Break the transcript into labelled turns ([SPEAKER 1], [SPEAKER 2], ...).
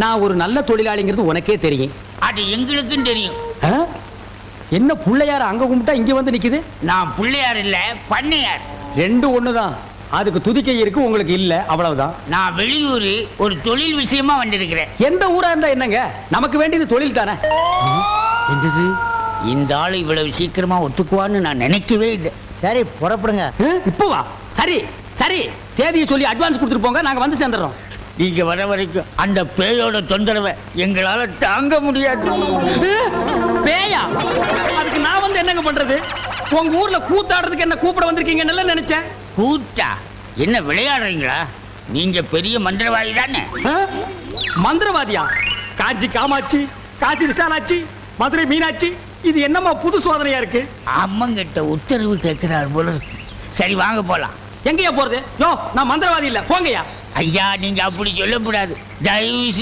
[SPEAKER 1] நான் ஒரு நல்ல தொழிலாளிங்கிறது உனக்கே தெரியும்.
[SPEAKER 2] அது எங்களுக்கும் தெரியும்?
[SPEAKER 1] என்ன புள்ளையார அங்க கும்பிட்டா இங்க வந்து நிக்குது?
[SPEAKER 2] நான் பிள்ளையார் இல்ல பண்ணையார்.
[SPEAKER 1] ரெண்டு ஒண்ணுதான். அதுக்கு துதிக்கை இருக்கு உங்களுக்கு இல்ல அவ்வளவுதான்.
[SPEAKER 2] நான் வெளியூர் ஒரு தொழில் விஷயமா வந்திருக்கிறேன்.
[SPEAKER 1] எந்த ஊரா இருந்தா என்னங்க? நமக்கு வேண்டியது தொழில் தானே?
[SPEAKER 2] என்னது? இந்த ஆள் இவ்வளவு சீக்கிரமா ஒத்துக்குவான்னு நான் நினைக்கவே இல்லை.
[SPEAKER 3] சரி புறப்படுங்க?
[SPEAKER 1] இப்போ வா. சரி சரி. தேதியை சொல்லி அட்வான்ஸ் கொடுத்துட்டு போங்க நாங்க வந்து சேர்ந்துடுறோம்
[SPEAKER 2] நீங்க வர வரைக்கும் அந்த பேயோட தொந்தரவை எங்களால தாங்க முடியாது?
[SPEAKER 1] பேயா? அதுக்கு நான் வந்து என்னங்க பண்றது? உங்க ஊர்ல கூத்தாடுறதுக்கு என்ன கூப்பிட வந்திருக்கீங்க நல்லா நினைச்சேன்.
[SPEAKER 2] கூத்தா? என்ன விளையாடுறீங்களா? நீங்க பெரிய மந்திரவாதி தானே?
[SPEAKER 1] மந்திரவாதியா? காஞ்சி காமாட்சி காசி விசாலாட்சி மதுரை மீனாட்சி இது என்னம்மா புது சோதனையா இருக்கு?
[SPEAKER 2] அம்மங்கிட்ட உத்தரவு கேட்கிறார் போல. சரி வாங்க போலாம்.
[SPEAKER 1] எங்கயா போறது? யோ நான் மந்திரவாதி இல்ல. போங்கய்யா.
[SPEAKER 2] ஐயா நீங்க அப்படி சொல்லக்கூடாது. தயவு